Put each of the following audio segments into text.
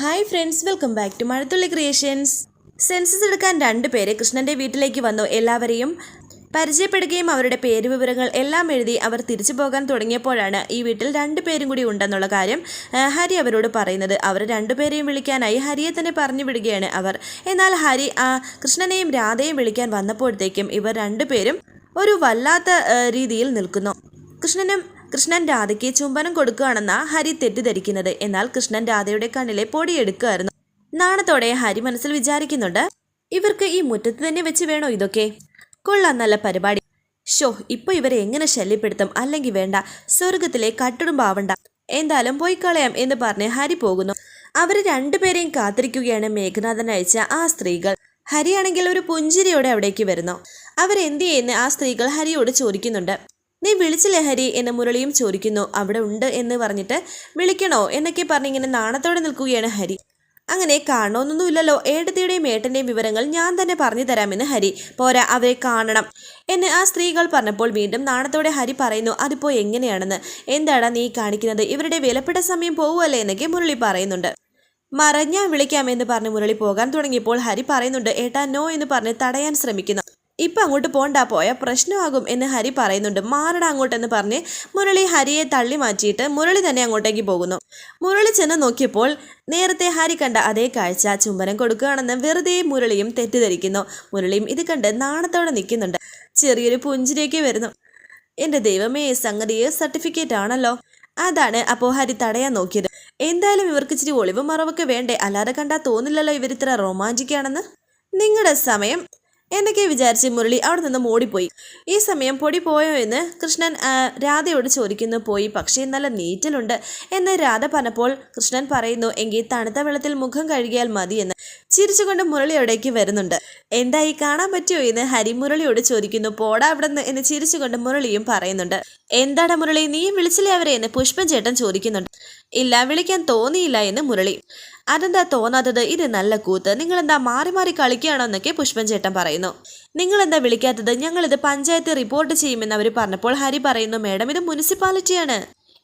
Hi friends welcome back to Mazhathulli creations census എടുക്കാൻ രണ്ട് പേര് കൃഷ്ണന്റെ വീട്ടിലേക്ക് വന്നു എല്ലാവരെയും. പരിചയപ്പെടുകയും അവരുടെ പേര് വിവരങ്ങൾ എല്ലാം എഴുതി അവർ തിരിച്ചു പോകാൻ തുടങ്ങിയപ്പോഴാണ് ഈ വീട്ടിൽ രണ്ട് പേരും കൂടി ഉണ്ടെന്നുള്ള കാര്യം ഹരി അവരോട് പറയുന്നത്. അവർ രണ്ടുപേരെയും വിളിക്കാനായി ഹരിയെ തന്നെ പറഞ്ഞു വിടുകയാണ് അവർ. എന്നാൽ ഹരി കൃഷ്ണനെയും രാധയെയും വിളിക്കാൻ വന്നപ്പോഴത്തേക്കും ഇവർ രണ്ടുപേരും ഒരു വല്ലാത്ത രീതിയിൽ നിൽക്കുന്നു. കൃഷ്ണനും കൃഷ്ണൻ രാധയ്ക്ക് ചുംബനം കൊടുക്കുകയാണെന്ന ഹരി തെറ്റിദ്ധരിക്കുന്നത്. എന്നാൽ കൃഷ്ണൻ രാധയുടെ കണ്ണിലെ പൊടിയെടുക്കുകയായിരുന്നു. നാണത്തോടെ ഹരി മനസ്സിൽ വിചാരിക്കുന്നുണ്ട് ഇവർക്ക് ഈ മുറ്റത്ത് തന്നെ വെച്ച് വേണോ ഇതൊക്കെ? കൊള്ളാം നല്ല പരിപാടി. ഷോ ഇപ്പൊ ഇവരെ എങ്ങനെ ശല്യപ്പെടുത്തും? അല്ലെങ്കിൽ വേണ്ട സ്വർഗത്തിലെ കട്ടുടുമ്പാവണ്ട എന്തായാലും പോയി കളയാം എന്ന് പറഞ്ഞ് ഹരി പോകുന്നു. അവർ രണ്ടുപേരെയും കാത്തിരിക്കുകയാണ് മേഘനാഥൻ അയച്ച ആ സ്ത്രീകൾ. ഹരിയാണെങ്കിൽ ഒരു പുഞ്ചിരിയോടെ അവിടേക്ക് വരുന്നു. അവരെന്ത് ചെയ്യുന്ന? ആ സ്ത്രീകൾ ഹരിയോട് ചോദിക്കുന്നുണ്ട്. നീ വിളിച്ച ലഹരി എന്ന് മുരളിയും ചോദിക്കുന്നു. അവിടെ ഉണ്ട് എന്ന് പറഞ്ഞിട്ട് വിളിക്കണോ? എന്നൊക്കെ പറഞ്ഞ് ഇങ്ങനെ നാണത്തോടെ നിൽക്കുകയാണ് ഹരി. അങ്ങനെ കാണണമെന്നൊന്നുമില്ലല്ലോ ഏട്ടത്തിയുടെയും ഏട്ടന്റെയും വിവരങ്ങൾ ഞാൻ തന്നെ പറഞ്ഞു തരാമെന്ന് ഹരി. പോരാ അവരെ കാണണം എന്ന് ആ സ്ത്രീകൾ പറഞ്ഞപ്പോൾ വീണ്ടും നാണത്തോടെ ഹരി പറയുന്നു അതിപ്പോൾ എങ്ങനെയാണെന്ന്? എന്താടാ നീ കാണിക്കുന്നത്? ഇവരുടെ വിലപ്പെട്ട സമയം പോവുമല്ലേ എന്നൊക്കെ മുരളി പറയുന്നുണ്ട്. മറഞ്ഞാ വിളിക്കാമെന്ന് പറഞ്ഞ് മുരളി പോകാൻ തുടങ്ങിയപ്പോൾ ഹരി പറയുന്നുണ്ട് ഏട്ടാ നോ എന്ന് പറഞ്ഞ് തടയാൻ ശ്രമിക്കുന്നു. ഇപ്പൊ അങ്ങോട്ട് പോണ്ട പോയാൽ പ്രശ്നമാകും എന്ന് ഹരി പറയുന്നുണ്ട്. മാറട അങ്ങോട്ടെന്ന് പറഞ്ഞ് മുരളി ഹരിയെ തള്ളി മാറ്റിയിട്ട് മുരളി തന്നെ അങ്ങോട്ടേക്ക് പോകുന്നു. മുരളി ചെന്ന് നോക്കിയപ്പോൾ നേരത്തെ ഹരി കണ്ട അതേ കാഴ്ച ചുംബനം കൊടുക്കുകയാണെന്ന് വെറുതെ മുരളിയും തെറ്റിദ്ധരിക്കുന്നു. മുരളിയും ഇത് കണ്ട് നാണത്തോടെ നിൽക്കുന്നുണ്ട്. ചെറിയൊരു പുഞ്ചിരിയൊക്കെ വരുന്നു. എന്റെ ദൈവമേ സംഗതി സർട്ടിഫിക്കറ്റ് ആണല്ലോ? അതാണ് അപ്പോൾ ഹരി തടയാൻ നോക്കിയത്. എന്തായാലും ഇവർക്ക് ഇച്ചിരി ഒളിവ് മറവൊക്കെ വേണ്ടേ? അല്ലാതെ കണ്ടാൽ തോന്നില്ലല്ലോ ഇവരിത്ര റൊമാന്റിക് ആണെന്ന്. നിങ്ങളുടെ സമയം എന്നൊക്കെ വിചാരിച്ച് മുരളി അവിടെ നിന്ന് ഓടിപ്പോയി ഈ സമയം പൊടി പോയോ എന്ന് കൃഷ്ണൻ രാധയോട് ചോദിക്കുന്നു. പോയി പക്ഷേ നല്ല നീറ്റലുണ്ട് എന്ന് രാധ പറഞ്ഞപ്പോൾ കൃഷ്ണൻ പറയുന്നു എങ്കിൽ തണുത്ത വെള്ളത്തിൽ മുഖം കഴുകിയാൽ മതി എന്ന് ചിരിച്ചുകൊണ്ട് മുരളി അവിടേക്ക് വരുന്നുണ്ട്. എന്തായി കാണാൻ പറ്റുമോ എന്ന് ഹരി മുരളിയോട് ചോദിക്കുന്നു. പോടാ അവിടെ നിന്ന് എന്ന് ചിരിച്ചുകൊണ്ട് മുരളിയും പറയുന്നുണ്ട്. എന്താടാ മുരളി നീയും വിളിച്ചില്ലേ അവരെ എന്ന് പുഷ്പൻ ചേട്ടൻ ചോദിക്കുന്നുണ്ട്. ഇല്ല വിളിക്കാൻ തോന്നിയില്ല എന്ന് മുരളി. അതെന്താ തോന്നാത്തത്? ഇത് നല്ല കൂത്ത്. നിങ്ങൾ എന്താ മാറി മാറി കളിക്കുകയാണോ എന്നൊക്കെ പുഷ്പൻ ചേട്ടൻ പറയുന്നു. നിങ്ങൾ എന്താ വിളിക്കാത്തത്? ഞങ്ങളിത് പഞ്ചായത്ത് റിപ്പോർട്ട് ചെയ്യുമെന്ന് അവർ പറഞ്ഞപ്പോൾ ഹരി പറയുന്നു മേഡം ഇത് മുനിസിപ്പാലിറ്റിയാണ്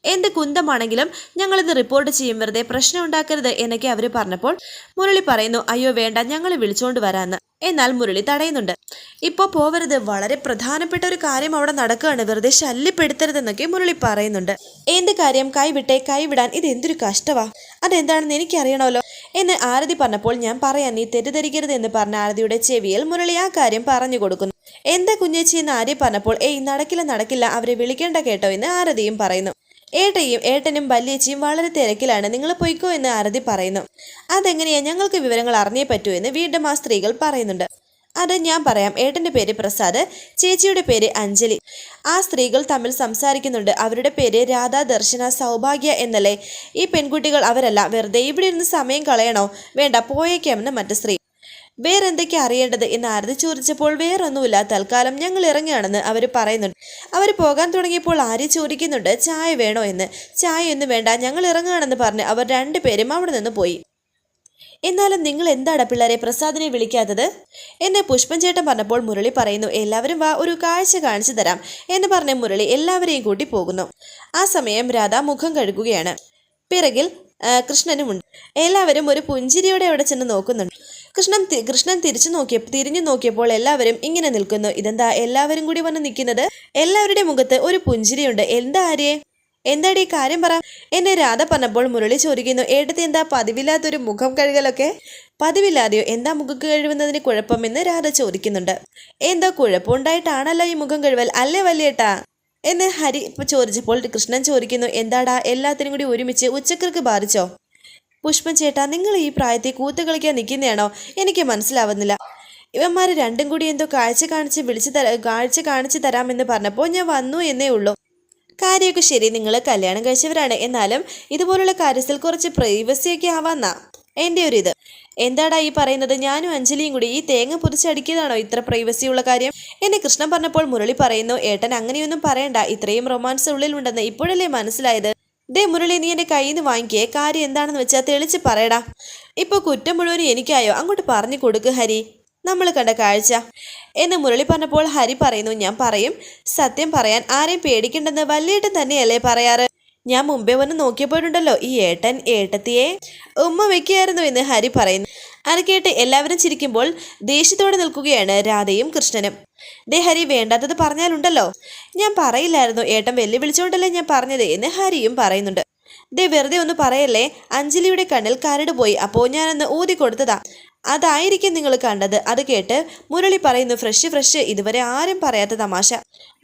എന്ത് കുന്തമാണെങ്കിലും ഞങ്ങളിത് റിപ്പോർട്ട് ചെയ്യും. വെറുതെ പ്രശ്നം ഉണ്ടാക്കരുത് എന്നൊക്കെ അവർ പറഞ്ഞപ്പോൾ മുരളി പറയുന്നു അയ്യോ വേണ്ട ഞങ്ങൾ വിളിച്ചോണ്ട് വരാന്ന്. എന്നാൽ മുരളി തടയുന്നുണ്ട്. ഇപ്പോൾ പോവരുത്. വളരെ പ്രധാനപ്പെട്ട ഒരു കാര്യം അവിടെ നടക്കുകയാണ്. വെറുതെ ശല്യപ്പെടുത്തരുതെന്നൊക്കെ മുരളി പറയുന്നുണ്ട്. എന്ത് കാര്യം? കൈവിട്ടെ കൈവിടാൻ ഇത് എന്തൊരു കഷ്ടവാ? അതെന്താണെന്ന് എനിക്കറിയണമല്ലോ. എന്ന് ആരതി പറഞ്ഞപ്പോൾ ഞാൻ പറയാൻ നീ തെറ്റിദ്ധരിക്കരുത് എന്ന് പറഞ്ഞ ആരതിയുടെ ചെവിയിൽ മുരളി ആ കാര്യം പറഞ്ഞു കൊടുക്കുന്നു. എന്താ കുഞ്ഞേച്ചി? എന്ന് ആര്യ പറഞ്ഞപ്പോൾ ഏയ് നടക്കില്ല നടക്കില്ല. അവരെ വിളിക്കേണ്ട കേട്ടോ എന്ന് ആരതിയും പറയുന്നു. ഏട്ടയും ഏട്ടനും വല്യേച്ചിയും വളരെ തിരക്കിലാണ്. നിങ്ങൾ പൊയ്ക്കോ എന്ന് ആരതി പറയുന്നു. അതെങ്ങനെയാ ഞങ്ങൾക്ക് വിവരങ്ങൾ അറിഞ്ഞേ പറ്റൂ എന്ന് വീണ്ടും ആ സ്ത്രീകൾ പറയുന്നുണ്ട്. അത് ഞാൻ പറയാം. ഏട്ടന്റെ പേര് പ്രസാദ് ചേച്ചിയുടെ പേര് അഞ്ജലി. ആ സ്ത്രീകൾ തമ്മിൽ സംസാരിക്കുന്നുണ്ട്. അവരുടെ പേര് രാധാ ദർശന സൗഭാഗ്യ എന്നല്ലേ? ഈ പെൺകുട്ടികൾ അവരല്ല. വെറുതെ ഇവിടെ ഇരുന്ന് സമയം കളയണോ? വേണ്ട പോയേക്കാമെന്ന് മറ്റു സ്ത്രീ വേറെന്തൊക്കെ അറിയേണ്ടത് എന്ന് ആരതി ചോദിച്ചപ്പോൾ വേറൊന്നുമില്ല. തൽക്കാലം ഞങ്ങൾ ഇറങ്ങുകയാണെന്ന് അവർ പറയുന്നുണ്ട്. അവർ പോകാൻ തുടങ്ങിയപ്പോൾ ആര്യ ചോദിക്കുന്നുണ്ട് ചായ വേണോ എന്ന്? ചായ ഒന്നും വേണ്ട ഞങ്ങൾ ഇറങ്ങുകയാണെന്ന് പറഞ്ഞ് അവർ രണ്ടുപേരും അവിടെ നിന്ന് പോയി. എന്നാലും നിങ്ങൾ എന്താടാ പിള്ളേരെ പ്രസാദിനെ വിളിക്കാത്തത്? എന്നെ പുഷ്പൻ ചേട്ടൻ പറഞ്ഞപ്പോൾ മുരളി പറയുന്നു എല്ലാവരും വാ ഒരു കാഴ്ച കാണിച്ചു തരാം എന്ന് പറഞ്ഞ മുരളി എല്ലാവരെയും കൂട്ടി പോകുന്നു. ആ സമയം രാധ മുഖം കഴുകുകയാണ്. പിറകിൽ കൃഷ്ണനുമുണ്ട്. എല്ലാവരും ഒരു പുഞ്ചിരിയോടെ അവിടെ ചെന്ന് നോക്കുന്നുണ്ട്. കൃഷ്ണൻ കൃഷ്ണൻ തിരിച്ചു നോക്കിയ തിരിഞ്ഞു നോക്കിയപ്പോൾ എല്ലാവരും ഇങ്ങനെ നിൽക്കുന്നു. ഇതെന്താ? എല്ലാവരും കൂടി വന്ന് നിൽക്കുന്നത് എല്ലാവരുടെ മുഖത്ത് ഒരു പുഞ്ചിരിയുണ്ട്. എന്താ ആര്യേ? എന്താടി കാര്യം പറ. എന്നെ രാധ പറഞ്ഞപ്പോൾ മുരളി ചോദിക്കുന്നു ഏട്ടത്തി എന്താ പതിവില്ലാത്തൊരു മുഖം കഴുകലൊക്കെ? പതിവില്ലാതെയോ? എന്താ മുഖം കഴുകുന്നതിന് കുഴപ്പമെന്ന് രാധ ചോദിക്കുന്നുണ്ട്. എന്താ കുഴപ്പമുണ്ടായിട്ടാണല്ലോ ഈ മുഖം കഴുകൽ. അല്ലേ വല്യേട്ടാ? എന്ന് ഹരി ചോദിച്ചപ്പോൾ കൃഷ്ണൻ ചോദിക്കുന്നു എന്താടാ? എല്ലാത്തിനും കൂടി ഒരുമിച്ച് ഉച്ചക്കർക്ക് ബാധിച്ചോ? പുഷ്പൻ ചേട്ടാ നിങ്ങൾ ഈ പ്രായത്തിൽ കൂത്ത് കളിക്കാൻ നിൽക്കുന്നതാണോ? എനിക്ക് മനസ്സിലാവുന്നില്ല. ഇവന്മാർ രണ്ടും കൂടി എന്തോ കാഴ്ച കാണിച്ച് വിളിച്ചു തരാ കാഴ്ച കാണിച്ചു തരാമെന്ന് പറഞ്ഞപ്പോൾ ഞാൻ വന്നു എന്നേ ഉള്ളൂ. കാര്യമൊക്കെ ശരി നിങ്ങൾ കല്യാണം കഴിച്ചവരാണ്. എന്നാലും ഇതുപോലുള്ള കാര്യത്തിൽ കുറച്ച് പ്രൈവസിയൊക്കെ ആവാന്നാ. എന്റെ ഒരു ഇത്. എന്താടാ ഈ പറയുന്നത്? ഞാനും അഞ്ജലിയും കൂടി ഈ തേങ്ങ പൊതിച്ചടിക്കിയതാണോ ഇത്ര പ്രൈവസി ഉള്ള കാര്യം? എന്നെ കൃഷ്ണൻ പറഞ്ഞപ്പോൾ മുരളി പറയുന്നു ഏട്ടൻ അങ്ങനെയൊന്നും പറയണ്ട. ഇത്രയും റൊമാൻസ് ഉള്ളിലുണ്ടെന്ന് ഇപ്പോഴല്ലേ മനസ്സിലായത്? ദേ മുരളി നീ എന്റെ കയ്യിൽ നിന്ന് വാങ്ങിക്കേ. കാര്യം എന്താണെന്ന് വെച്ചാൽ തെളിച്ച് പറയടാ. ഇപ്പോൾ കുറ്റം മുഴുവനും എനിക്കായോ? അങ്ങോട്ട് പറഞ്ഞു കൊടുക്ക് ഹരി. നമ്മൾ കണ്ട കാഴ്ച. എന്ന് മുരളി പറഞ്ഞപ്പോൾ ഹരി പറയുന്നു ഞാൻ പറയും. സത്യം പറയാൻ ആരെയും പേടിക്കണ്ടെന്ന് വല്യേട്ടൻ തന്നെയല്ലേ പറയാറ്. ഞാൻ മുമ്പേ വന്ന് നോക്കിയപ്പോഴുണ്ടല്ലോ ഈ ഏട്ടൻ ഏട്ടത്തിയെ. ഉമ്മ വെക്കുകയായിരുന്നു എന്ന് ഹരി പറയുന്നു. അത് കേട്ട് എല്ലാവരും ചിരിക്കുമ്പോൾ ദേഷ്യത്തോടെ നിൽക്കുകയാണ് രാധയും കൃഷ്ണനും. ദേ ഹരി വേണ്ടാത്തത് പറഞ്ഞാലുണ്ടല്ലോ. ഞാൻ പറയില്ലായിരുന്നു. ഏട്ടൻ വെല്ലുവിളിച്ചുകൊണ്ടല്ലേ ഞാൻ പറഞ്ഞത് എന്ന് ഹരിയും പറയുന്നുണ്ട്. ദേ വെറുതെ ഒന്ന് പറയല്ലേ? അഞ്ജലിയുടെ കണ്ണിൽ കരട് പോയി. അപ്പോൾ ഞാനൊന്ന് ഊതി കൊടുത്തതാ. അതായിരിക്കും നിങ്ങൾ കണ്ടത്. അത് കേട്ട് മുരളി പറയുന്നു ഫ്രഷ് ഫ്രഷ്. ഇതുവരെ ആരും പറയാത്ത തമാശ.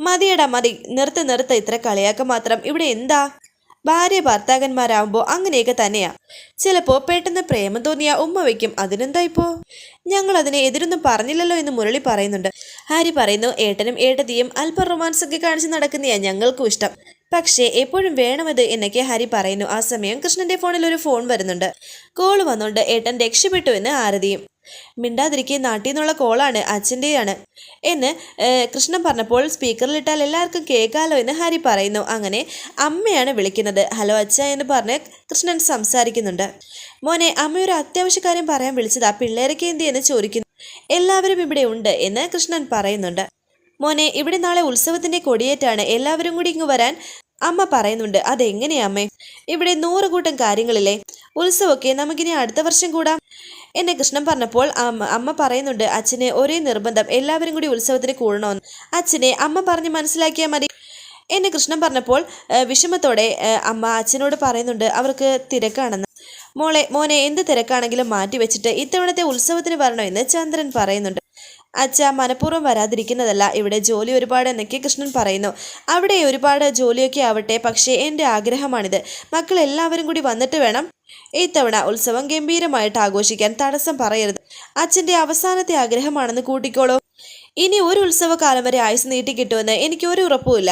മതിയടാ മതി. നിർത്ത് നിർത്ത്. ഇത്ര കളിയാക്ക മാത്രം. ഇവിടെ എന്താ? ഭാര്യ ഭർത്താക്കന്മാരാകുമ്പോൾ അങ്ങനെയൊക്കെ തന്നെയാ. ചിലപ്പോൾ പെട്ടെന്ന് പ്രേമം തോന്നിയ ഉമ്മ വയ്ക്കും. അതിനെന്താ ഇപ്പോ? ഞങ്ങൾ അതിനെ എതിരൊന്നും പറഞ്ഞില്ലല്ലോ എന്ന് മുരളി പറയുന്നുണ്ട്. ഹാരി പറയുന്നു ഏട്ടനും ഏട്ടതിയും അല്പം റൊമാൻസ് ഒക്കെ കാണിച്ച് നടക്കുന്നയാ ഞങ്ങൾക്കും ഇഷ്ടം. പക്ഷേ എപ്പോഴും വേണമത് എന്നൊക്കെ ഹരി പറയുന്നു. ആ സമയം കൃഷ്ണന്റെ ഫോണിൽ ഒരു ഫോൺ വരുന്നുണ്ട്. കോൾ വന്നുകൊണ്ട് ഏട്ടൻ രക്ഷപ്പെട്ടു എന്ന് ആരതിയും. മിണ്ടാതിരിക്കെ നാട്ടിൽ നിന്നുള്ള കോളാണ് അച്ഛന്റെയാണ് എന്ന് കൃഷ്ണൻ പറഞ്ഞപ്പോൾ സ്പീക്കറിലിട്ടാൽ എല്ലാവർക്കും കേൾക്കാലോ എന്ന് ഹരി പറയുന്നു. അങ്ങനെ അമ്മയാണ് വിളിക്കുന്നത്. ഹലോ അച്ഛ എന്ന് പറഞ്ഞ് കൃഷ്ണൻ സംസാരിക്കുന്നുണ്ട്. മോനെ അമ്മ ഒരു അത്യാവശ്യ കാര്യം പറയാൻ വിളിച്ചതാ. പിള്ളേരൊക്കെ എന്ത് എന്ന് ചോദിക്കുന്നു. എല്ലാവരും ഇവിടെ ഉണ്ട് എന്ന് കൃഷ്ണൻ പറയുന്നുണ്ട്. മോനെ ഇവിടെ നാളെ ഉത്സവത്തിന്റെ കൊടിയേറ്റാണ്. എല്ലാവരും കൂടി ഇങ്ങ് വരാൻ അമ്മ പറയുന്നുണ്ട്. അതെങ്ങനെയാ അമ്മേ? ഇവിടെ നൂറ് കൂട്ടം കാര്യങ്ങളില്ലേ. ഉത്സവമൊക്കെ നമുക്കിനി അടുത്ത വർഷം കൂടാം. എന്നെ കൃഷ്ണൻ പറഞ്ഞപ്പോൾ അമ്മ പറയുന്നുണ്ട് അച്ഛനെ ഒരേ നിർബന്ധം. എല്ലാവരും കൂടി ഉത്സവത്തിന് കൂടണമെന്ന് അച്ഛനെ അമ്മ പറഞ്ഞ് മനസ്സിലാക്കിയാൽ മതി. എന്നെ കൃഷ്ണൻ പറഞ്ഞപ്പോൾ വിഷമത്തോടെ അമ്മ അച്ഛനോട് പറയുന്നുണ്ട് അവർക്ക് തിരക്കാണെന്ന്. മോളെ മോനെ എന്ത് തിരക്കാണെങ്കിലും മാറ്റി വെച്ചിട്ട് ഇത്തവണത്തെ ഉത്സവത്തിന് വരണമെന്ന് ചന്ദ്രൻ പറയുന്നുണ്ട്. അച്ഛ മനഃപൂർവം വരാതിരിക്കുന്നതല്ല. ഇവിടെ ജോലി ഒരുപാട് എന്നൊക്കെ കൃഷ്ണൻ പറയുന്നു. അവിടെ ഒരുപാട് ജോലിയൊക്കെ ആവട്ടെ പക്ഷേ എന്റെ ആഗ്രഹമാണിത്. മക്കൾ എല്ലാവരും കൂടി വന്നിട്ട് വേണം ഇത്തവണ ഉത്സവം ഗംഭീരമായിട്ട് ആഘോഷിക്കാൻ തടസ്സം പറയരുത്. അച്ഛന്റെ അവസാനത്തെ ആഗ്രഹമാണെന്ന് കൂട്ടിക്കോളൂ. ഇനി ഒരു ഉത്സവകാലം വരെ ആയുസ് നീട്ടിക്കിട്ടുമെന്ന് എനിക്ക് ഒരു ഉറപ്പുമില്ല.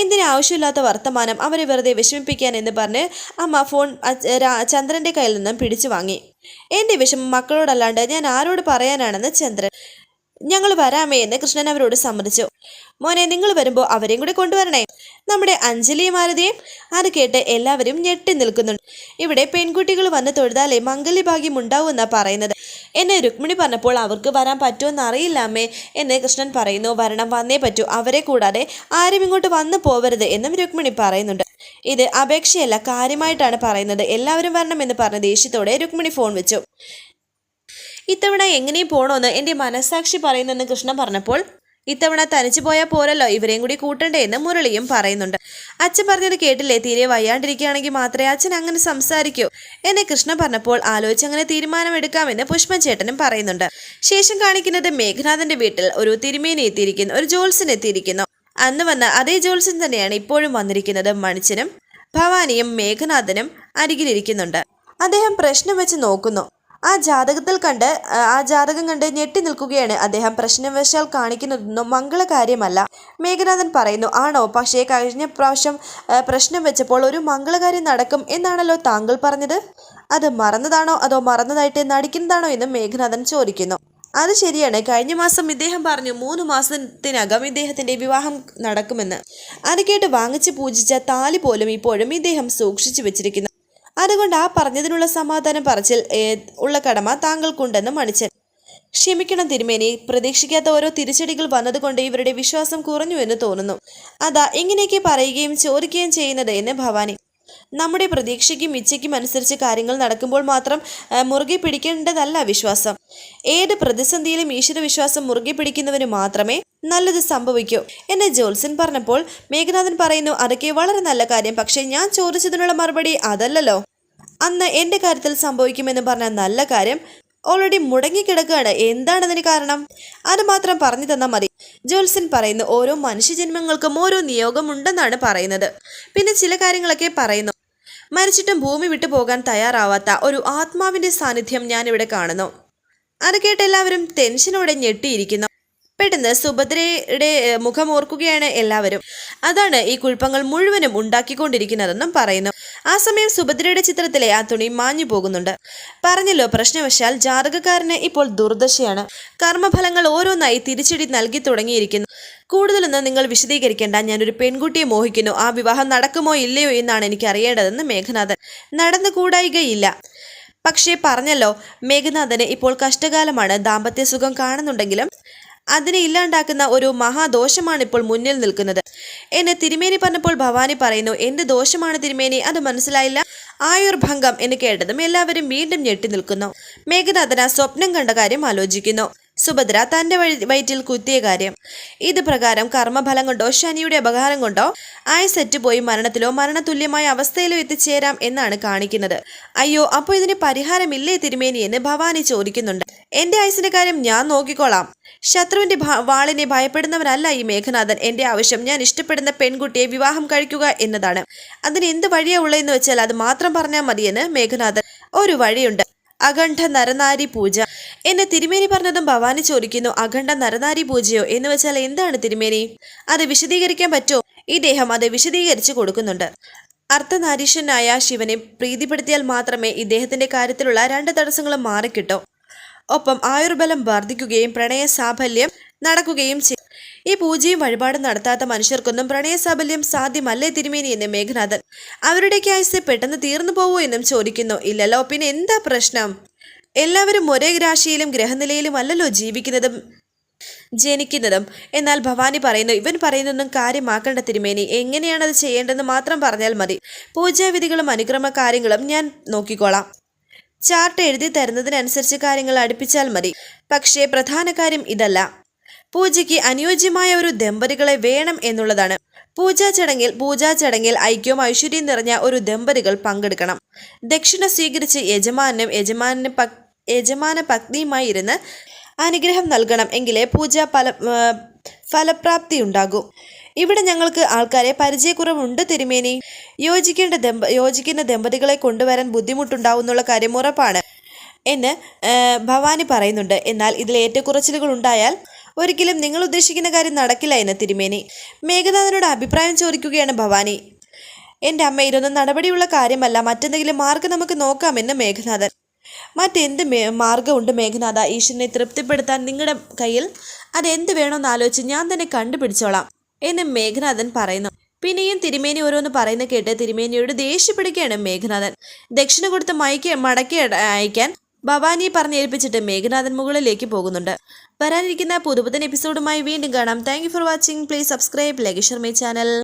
എന്തിനു ആവശ്യമില്ലാത്ത വർത്തമാനം അവരെ വെറുതെ വിഷമിപ്പിക്കാൻ എന്ന് പറഞ്ഞ് അമ്മ ഫോൺ ചന്ദ്രന്റെ കയ്യിൽ നിന്നും പിടിച്ചു വാങ്ങി. എന്റെ വിഷമം മക്കളോടല്ലാണ്ട് ഞാൻ ആരോട് പറയാനാണെന്ന് ചന്ദ്രൻ ഞങ്ങൾ വരാമേ എന്ന് കൃഷ്ണൻ അവരോട് സമ്മതിച്ചു. മോനെ നിങ്ങൾ വരുമ്പോൾ അവരെയും കൂടെ കൊണ്ടുവരണേ. നമ്മുടെ അഞ്ജലിയും ആരതിയും അത് കേട്ട് എല്ലാവരും ഞെട്ടി നിൽക്കുന്നുണ്ട്. ഇവിടെ പെൺകുട്ടികൾ വന്ന് തൊഴുതാലേ മംഗല്യഭാഗ്യം ഉണ്ടാവുമെന്നാ പറയുന്നത്. എന്നെ രുക്മിണി പറഞ്ഞപ്പോൾ അവർക്ക് വരാൻ പറ്റുമെന്ന് അറിയില്ലാമേ എന്ന് കൃഷ്ണൻ പറയുന്നു. വരണം വന്നേ പറ്റൂ. അവരെ കൂടാതെ ആരും ഇങ്ങോട്ട് വന്നു പോവരുത് എന്നും രുക്മിണി പറയുന്നുണ്ട്. ഇത് അപേക്ഷയല്ല കാര്യമായിട്ടാണ് പറയുന്നത്. എല്ലാവരും വരണമെന്ന് പറഞ്ഞ ദേഷ്യത്തോടെ രുക്മിണി ഫോൺ വെച്ചു. ഇത്തവണ എങ്ങനെ പോണോന്ന് എന്റെ മനസാക്ഷി പറയുന്നെന്ന് കൃഷ്ണൻ പറഞ്ഞപ്പോൾ ഇത്തവണ തനിച്ചു പോയാൽ പോരല്ലോ ഇവരെയും കൂടി കൂട്ടണ്ടേ എന്ന് മുരളിയും പറയുന്നുണ്ട്. അച്ഛൻ പറഞ്ഞത് കേട്ടില്ലേ തീരെ വയ്യാണ്ടിരിക്കുകയാണെങ്കിൽ മാത്രമേ അച്ഛൻ അങ്ങനെ സംസാരിക്കൂ എന്നെ കൃഷ്ണ പറഞ്ഞപ്പോൾ ആലോചിച്ചങ്ങനെ തീരുമാനമെടുക്കാമെന്ന് പുഷ്പൻ ചേട്ടനും പറയുന്നുണ്ട്. ശേഷം കാണിക്കുന്നത് മേഘനാഥന്റെ വീട്ടിൽ ഒരു തിരുമേനി എത്തിയിരിക്കുന്നു ഒരു ജോൽസൻ എത്തിയിരിക്കുന്നു. അന്ന് വന്ന അതേ ജോൽസൻ തന്നെയാണ് ഇപ്പോഴും വന്നിരിക്കുന്നത് മണിച്ചനും ഭവാനിയും മേഘനാഥനും അരികിലിരിക്കുന്നുണ്ട്. അദ്ദേഹം പ്രശ്നം വെച്ച് നോക്കുന്നു. ആ ജാതകത്തിൽ കണ്ട് ആ, ജാതകം കണ്ട് ഞെട്ടി നിൽക്കുകയാണ്. അദ്ദേഹം പ്രശ്നവശാൽ കാണിക്കുന്നതൊന്നും മംഗളകാര്യമല്ല മേഘനാഥൻ പറയുന്നു ആണോ? പക്ഷേ കഴിഞ്ഞ പ്രാവശ്യം പ്രശ്നം വെച്ചപ്പോൾ ഒരു മംഗളകാര്യം നടക്കും എന്നാണല്ലോ താങ്കൾ പറഞ്ഞത്? അത് മറന്നതാണോ? അതോ മറന്നതായിട്ട് നടിക്കുന്നതാണോ എന്ന് മേഘനാഥൻ ചോദിക്കുന്നു. അത് ശരിയാണ്. കഴിഞ്ഞ മാസം ഇദ്ദേഹം പറഞ്ഞു മൂന്ന് മാസത്തിനകം ഇദ്ദേഹത്തിന്റെ വിവാഹം നടക്കുമെന്ന്. അത് കേട്ട് വാങ്ങിച്ച് പൂജിച്ച താലി പോലും ഇപ്പോഴും ഇദ്ദേഹം സൂക്ഷിച്ചു വെച്ചിരിക്കുന്നു. അതുകൊണ്ട് ആ പറഞ്ഞതിനുള്ള സമാധാനം പറച്ചിൽ ഉള്ള കടമ താങ്കൾക്കുണ്ടെന്ന് മണിച്ചൻ. ക്ഷമിക്കണം തിരുമേനി പ്രതീക്ഷിക്കാത്ത ഓരോ തിരിച്ചടികൾ വന്നതുകൊണ്ട് ഇവരുടെ വിശ്വാസം കുറഞ്ഞു എന്ന് തോന്നുന്നു. അതാ ഇങ്ങനെയൊക്കെ പറയുകയും ചോദിക്കുകയും ചെയ്യുന്നത് എന്ന് ഭവാനി. നമ്മുടെ പ്രതീക്ഷയ്ക്കും ഇച്ഛയ്ക്കും അനുസരിച്ച് കാര്യങ്ങൾ നടക്കുമ്പോൾ മാത്രം മുറുകെ പിടിക്കേണ്ടതല്ല വിശ്വാസം. ഏത് പ്രതിസന്ധിയിലും ഈശ്വര വിശ്വാസം മുറുകെ പിടിക്കുന്നവന് മാത്രമേ നല്ലത് സംഭവിക്കൂ. എന്ന് ജോത്സൻ പറഞ്ഞപ്പോൾ മേഘനാഥൻ പറയുന്നു അതൊക്കെ വളരെ നല്ല കാര്യം. പക്ഷേ ഞാൻ ചോദിച്ചതിനുള്ള മറുപടി അതല്ലല്ലോ. അന്ന് എന്റെ കാര്യത്തിൽ സംഭവിക്കുമെന്ന് പറഞ്ഞ നല്ല കാര്യം ഓൾറെഡി മുടങ്ങിക്കിടക്കുകയാണ്. എന്താണ് അതിന് കാരണം? അത് മാത്രം പറഞ്ഞു തന്നാൽ മതി. ജോത്സൻ പറയുന്നു ഓരോ മനുഷ്യജന്മങ്ങൾക്കും ഓരോ നിയോഗമുണ്ടെന്നാണ് പറയുന്നത്. പിന്നെ ചില കാര്യങ്ങളൊക്കെ പറയുന്നു. മരിച്ചിട്ടും ഭൂമി വിട്ടു പോകാൻ തയ്യാറാവാത്ത ഒരു ആത്മാവിന്റെ സാന്നിധ്യം ഞാനിവിടെ കാണുന്നു. അത് കേട്ട് എല്ലാവരും ടെൻഷനോടെ ഞെട്ടിയിരിക്കുന്നു. പെട്ടെന്ന് സുഭദ്രയുടെ മുഖം ഓർക്കുകയാണ് എല്ലാവരും. അതാണ് ഈ കുഴപ്പങ്ങൾ മുഴുവനും ഉണ്ടാക്കിക്കൊണ്ടിരിക്കുന്നതെന്നും പറയുന്നു. ആ സമയം സുഭദ്രയുടെ ചിത്രത്തിലെ ആ തുണി മാഞ്ഞു പോകുന്നുണ്ട്. പറഞ്ഞല്ലോ പ്രശ്നവശാൽ ജാതകക്കാരന് ഇപ്പോൾ ദുർദശയാണ്. കർമ്മഫലങ്ങൾ ഓരോന്നായി തിരിച്ചടി നൽകി തുടങ്ങിയിരിക്കുന്നു. കൂടുതലൊന്നും നിങ്ങൾ വിശദീകരിക്കേണ്ട. ഞാനൊരു പെൺകുട്ടിയെ മോഹിക്കുന്നു. ആ വിവാഹം നടക്കുമോ ഇല്ലയോ എന്നാണ് എനിക്ക് അറിയേണ്ടതെന്ന് മേഘനാഥൻ. നടന്നുകൂടായികയില്ല പക്ഷേ പറഞ്ഞല്ലോ മേഘനാഥന് ഇപ്പോൾ കഷ്ടകാലമാണ്. ദാമ്പത്യ സുഖം കാണുന്നുണ്ടെങ്കിലും അതിനെ ഇല്ലാണ്ടാക്കുന്ന ഒരു മഹാദോഷമാണ് ഇപ്പോൾ മുന്നിൽ നിൽക്കുന്നത്. എന്നെ തിരുമേനി പറഞ്ഞപ്പോൾ ഭവാനി പറയുന്നു എന്ത് ദോഷമാണ് തിരുമേനി? അത് മനസ്സിലായില്ല. ആയുർഭംഗം എന്ന് കേട്ടതും എല്ലാവരും വീണ്ടും ഞെട്ടി നിൽക്കുന്നു. മേഘനാഥന സ്വപ്നം കണ്ട കാര്യം ആലോചിക്കുന്നു. സുഭദ്ര തന്റെ വഴി- വയറ്റിൽ കുത്തിയ കാര്യം. ഇത് പ്രകാരം കർമ്മഫലം കൊണ്ടോ ശനിയുടെ അപകാരം കൊണ്ടോ ആയസറ്റ് പോയി മരണത്തിലോ മരണതുല്യമായ അവസ്ഥയിലോ എത്തിച്ചേരാം എന്നാണ് കാണിക്കുന്നത്. അയ്യോ അപ്പോൾ ഇതിന് പരിഹാരമില്ലേ തിരുമേനി എന്ന് ഭവാനി ചോദിക്കുന്നുണ്ട്. എന്റെ ആയുസിന്റെ കാര്യം ഞാൻ നോക്കിക്കോളാം. ശത്രുവിന്റെ വാളിനെ ഭയപ്പെടുന്നവരല്ല ഈ മേഘനാഥൻ. എന്റെ ആവശ്യം ഞാൻ ഇഷ്ടപ്പെടുന്ന പെൺകുട്ടിയെ വിവാഹം കഴിക്കുക എന്നതാണ്. അതിന് എന്ത് വഴിയാ ഉള്ളതെന്ന് വെച്ചാൽ അത് മാത്രം പറഞ്ഞാൽ മതിയെന്ന് മേഘനാഥൻ. ഒരു വഴിയുണ്ട്. അഖണ്ഡ നരനാരി പൂജ. എന്നെ തിരുമേനി പറഞ്ഞതും ഭവാനി ചോദിക്കുന്നു അഖണ്ഡ നരനാരി പൂജയോ? എന്ന് വെച്ചാൽ എന്താണ് തിരുമേനി? അത് വിശദീകരിക്കാൻ പറ്റുമോ ഇദ്ദേഹം അത് വിശദീകരിച്ചു കൊടുക്കുന്നുണ്ട്. അർത്ഥനാരീശ്വരനായ ശിവനെ പ്രീതിപ്പെടുത്തിയാൽ മാത്രമേ ഇദ്ദേഹത്തിന്റെ കാര്യത്തിലുള്ള രണ്ട് തടസ്സങ്ങളും മാറിക്കിട്ടൂ. ഒപ്പം ആയുർബലം വർദ്ധിക്കുകയും പ്രണയ സാഫല്യം നടക്കുകയും ചെയ്യും. ഈ പൂജയും വഴിപാടും നടത്താത്ത മനുഷ്യർക്കൊന്നും പ്രണയ സാഫല്യം സാധ്യമല്ലേ തിരുമേനി എന്ന് മേഘനാഥൻ. അവരുടെ ക്യാസ് പെട്ടെന്ന് തീർന്നു പോവോ എന്നും ചോദിക്കുന്നു. ഇല്ലല്ലോ പിന്നെ എന്താ പ്രശ്നം? എല്ലാവരും ഒരേ രാശിയിലും ഗ്രഹനിലയിലും അല്ലല്ലോ ജീവിക്കുന്നതും ജനിക്കുന്നതും. എന്നാൽ ഭവാനി പറയുന്നു ഇവൻ പറയുന്നൊന്നും കാര്യമാക്കേണ്ട തിരുമേനി. എങ്ങനെയാണത് ചെയ്യേണ്ടതെന്ന് മാത്രം പറഞ്ഞാൽ മതി. പൂജാവിധികളും അനുക്രമ കാര്യങ്ങളും ഞാൻ നോക്കിക്കോളാം. ചാർട്ട് എഴുതി തരുന്നതിനനുസരിച്ച് കാര്യങ്ങൾ അടുപ്പിച്ചാൽ മതി. പക്ഷേ പ്രധാന കാര്യം ഇതല്ല. പൂജയ്ക്ക് അനുയോജ്യമായ ഒരു ദമ്പതികളെ വേണം എന്നുള്ളതാണ്. പൂജാ ചടങ്ങിൽ പൂജാ ചടങ്ങിൽ ഐക്യവും ഐശ്വര്യം നിറഞ്ഞ ഒരു ദമ്പതികൾ പങ്കെടുക്കണം. ദക്ഷിണ സ്വീകരിച്ച് യജമാനും യജമാനും പക് യജമാന പത്നിയുമായി ഇരുന്ന് അനുഗ്രഹം നൽകണം എങ്കിലേ പൂജ ഫല ഫലപ്രാപ്തി ഉണ്ടാകൂ ഇവിടെ ഞങ്ങൾക്ക് ആൾക്കാരെ പരിചയക്കുറവുണ്ട് തിരുമേനി. യോജിക്കേണ്ട ദമ്പ യോജിക്കുന്ന ദമ്പതികളെ കൊണ്ടുവരാൻ ബുദ്ധിമുട്ടുണ്ടാവുന്നുള്ള കാര്യം ഉറപ്പാണ് എന്ന് ഭവാനി പറയുന്നുണ്ട്. എന്നാൽ ഇതിൽ ഏറ്റക്കുറച്ചിലുകൾ ഉണ്ടായാൽ ഒരിക്കലും നിങ്ങൾ ഉദ്ദേശിക്കുന്ന കാര്യം നടക്കില്ല എന്ന് തിരുമേനി. മേഘനാഥനോട് അഭിപ്രായം ചോദിക്കുകയാണ് ഭവാനി. എന്റെ അമ്മ ഇതൊന്നും നടപടിയുള്ള കാര്യമല്ല. മറ്റെന്തെങ്കിലും മാർഗം നമുക്ക് നോക്കാമെന്ന് മേഘനാഥൻ. മറ്റെന്ത് മേ മാർഗമുണ്ട് മേഘനാഥ? ഈശ്വരനെ തൃപ്തിപ്പെടുത്താൻ നിങ്ങളുടെ കയ്യിൽ അതെന്ത് വേണമെന്ന് ആലോചിച്ച് ഞാൻ തന്നെ കണ്ടുപിടിച്ചോളാം എന്ന് മേഘനാഥൻ പറയുന്നു. പിന്നെയും തിരുമേനി ഓരോന്ന് പറയുന്ന കേട്ട് തിരുമേനിയോട് ദേഷ്യപ്പെടുകയാണ് മേഘനാഥൻ. ദക്ഷിണ കൊടുത്ത് മയക്ക മടക്കി അയക്കാൻ ഭവാനിയെ പറഞ്ഞേൽപ്പിച്ചിട്ട് മേഘനാഥൻ മുകളിലേക്ക് പോകുന്നുണ്ട്. വരാനിരിക്കുന്ന പുതുപുതൻ എപ്പിസോഡുമായി വീണ്ടും കാണാം. Thank for watching please subscribe ലഗേഷർ my channel